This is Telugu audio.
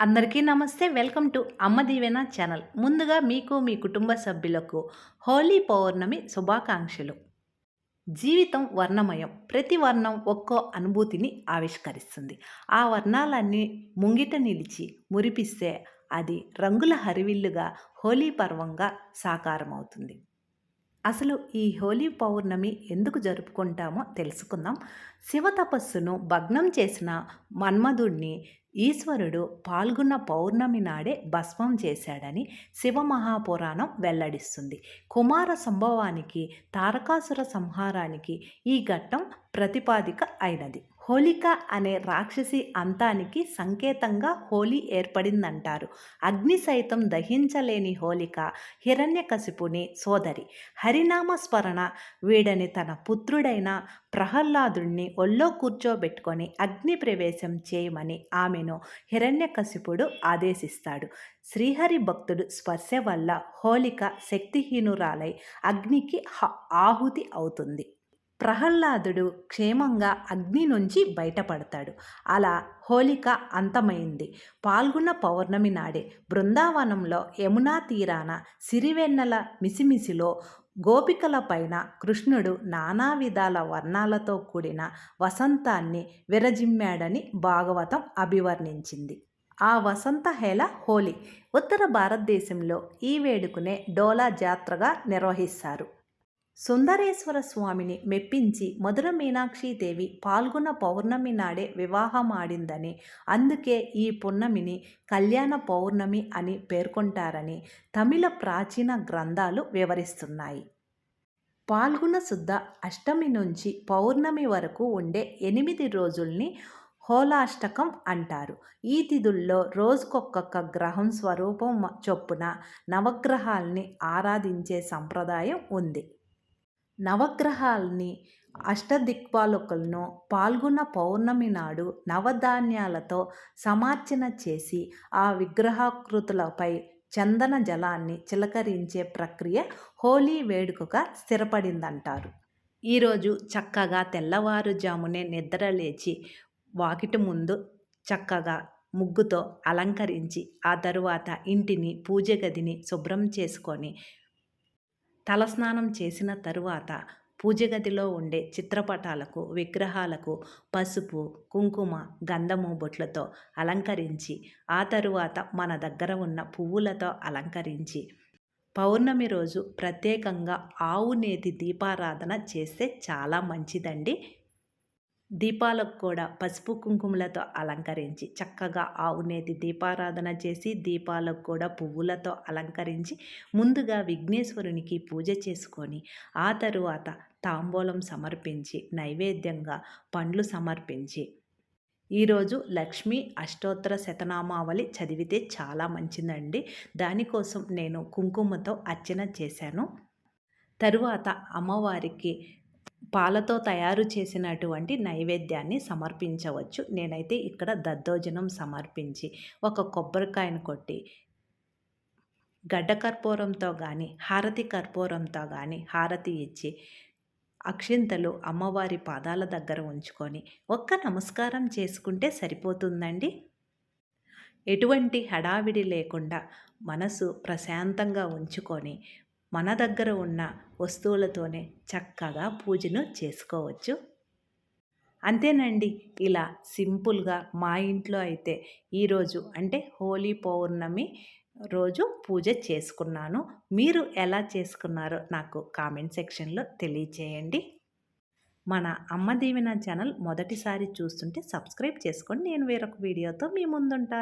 అందరికీ నమస్తే. వెల్కమ్ టు అమ్మ దీవెన ఛానల్. ముందుగా మీకు మీ కుటుంబ సభ్యులకు హోలీ పౌర్ణమి శుభాకాంక్షలు. జీవితం వర్ణమయం. ప్రతి వర్ణం ఒక్కో అనుభూతిని ఆవిష్కరిస్తుంది. ఆ వర్ణాలన్నీ ముంగిట నిలిచి మురిపిస్తే అది రంగుల హరివిల్లుగా హోలీ పర్వంగా సాకారమవుతుంది. అసలు ఈ హోలీ పౌర్ణమి ఎందుకు జరుపుకుంటామో తెలుసుకుందాం. శివ తపస్సును భగ్నం చేసిన మన్మధుడిని ఈశ్వరుడు పాల్గొన్న పౌర్ణమి నాడే భస్మం చేశాడని శివమహాపురాణం వెల్లడిస్తుంది. కుమార సంభవానికి తారకాసుర సంహారానికి ఈ ఘట్టం ప్రతిపాదిక అయినది. హోలిక అనే రాక్షసి అంతానికి సంకేతంగా హోలీ ఏర్పడిందంటారు. అగ్ని సైతం దహించలేని హోలిక హిరణ్యకశిపుని సోదరి. హరినామ స్మరణ వీడని తన పుత్రుడైన ప్రహ్లాదుడిని ఒళ్ళో కూర్చోబెట్టుకొని అగ్ని ప్రవేశం చేయమని ఆమెను హిరణ్యకశిపుడు ఆదేశిస్తాడు. శ్రీహరి భక్తుడు స్పర్శ వల్ల హోలిక శక్తిహీనురాలై అగ్నికి ఆహుతి అవుతుంది. ప్రహ్లాదుడు క్షేమంగా అగ్ని నుంచి బయటపడతాడు. అలా హోలిక అంతమైంది. పాల్గొన్న పౌర్ణమి నాడే బృందావనంలో యమునా తీరాన సిరివెన్నెల మిసిమిసిలో గోపికల పైన కృష్ణుడు నానా విధాల వర్ణాలతో కూడిన వసంతాన్ని విరజిమ్మాడని భాగవతం అభివర్ణించింది. ఆ వసంత హేళ హోలీ ఉత్తర భారతదేశంలో ఈ వేడుకనే డోలా జాత్రగా నిర్వహిస్తారు. సుందరేశ్వర స్వామిని మెప్పించి మధుర మీనాక్షీదేవి పాల్గొన్న పౌర్ణమి నాడే వివాహమాడిందని. అందుకే ఈ పున్నమిని కళ్యాణ పౌర్ణమి అని పేర్కొంటారని తమిళ ప్రాచీన గ్రంథాలు వివరిస్తున్నాయి. పాల్గొన శుద్ధ అష్టమి నుంచి పౌర్ణమి వరకు ఉండే ఎనిమిది రోజుల్ని హోలాష్టకం అంటారు. ఈ తిథుల్లో రోజుకొక్కొక్క గ్రహం స్వరూపం చొప్పున నవగ్రహాల్ని ఆరాధించే సంప్రదాయం ఉంది. నవగ్రహాల్ని అష్టదిక్పాలకులను పాల్గొన్న పౌర్ణమి నాడు నవధాన్యాలతో సమార్చన చేసి ఆ విగ్రహాకృతులపై చందన జలాన్ని చిలకరించే ప్రక్రియ హోలీ వేడుకగా స్థిరపడిందంటారు. ఈరోజు చక్కగా తెల్లవారుజామునే నిద్రలేచి వాకిటి ముందు చక్కగా ముగ్గుతో అలంకరించి ఆ తరువాత ఇంటిని పూజ గదిని శుభ్రం చేసుకొని తలస్నానం చేసిన తరువాత పూజగదిలో ఉండే చిత్రపటాలకు విగ్రహాలకు పసుపు కుంకుమ గంధము బొట్లతో అలంకరించి ఆ తరువాత మన దగ్గర ఉన్న పువ్వులతో అలంకరించి పౌర్ణమి రోజు ప్రత్యేకంగా ఆవు నేతి దీపారాధన చేస్తే చాలా మంచిదండి. దీపాలకు కూడా పసుపు కుంకుమలతో అలంకరించి చక్కగా ఆవునేది దీపారాధన చేసి దీపాలకు కూడా పువ్వులతో అలంకరించి ముందుగా విఘ్నేశ్వరునికి పూజ చేసుకొని ఆ తరువాత తాంబూలం సమర్పించి నైవేద్యంగా పండ్లు సమర్పించి ఈరోజు లక్ష్మి అష్టోత్తర శతనామావళి చదివితే చాలా మంచిదండి. దానికోసం నేను కుంకుమతో అర్చన చేశాను. తరువాత అమ్మవారికి పాలతో తయారు చేసినటువంటి నైవేద్యాన్ని సమర్పించవచ్చు. నేనైతే ఇక్కడ దద్దోజనం సమర్పించి ఒక కొబ్బరికాయను కొట్టి గడ్డ కర్పూరంతో కానీ హారతి కర్పూరంతో కానీ హారతి ఇచ్చి అక్షింతలు అమ్మవారి పాదాల దగ్గర ఉంచుకొని ఒక్క నమస్కారం చేసుకుంటే సరిపోతుందండి? ఎటువంటి హడావిడి లేకుండా మనసు ప్రశాంతంగా ఉంచుకొని మన దగ్గర ఉన్న వస్తువులతోనే చక్కగా పూజను చేసుకోవచ్చు. అంతేనండి ఇలా సింపుల్గా మా ఇంట్లో అయితే ఈరోజు అంటే హోలీ పౌర్ణమి రోజు పూజ చేసుకున్నాను. మీరు ఎలా చేసుకున్నారో నాకు కామెంట్ సెక్షన్లో తెలియచేయండి. మన అమ్మ దీవెన ఛానల్ మొదటిసారి చూస్తుంటే సబ్స్క్రైబ్ చేసుకోండి నేను వేరొక వీడియోతో మీ ముందుంటా.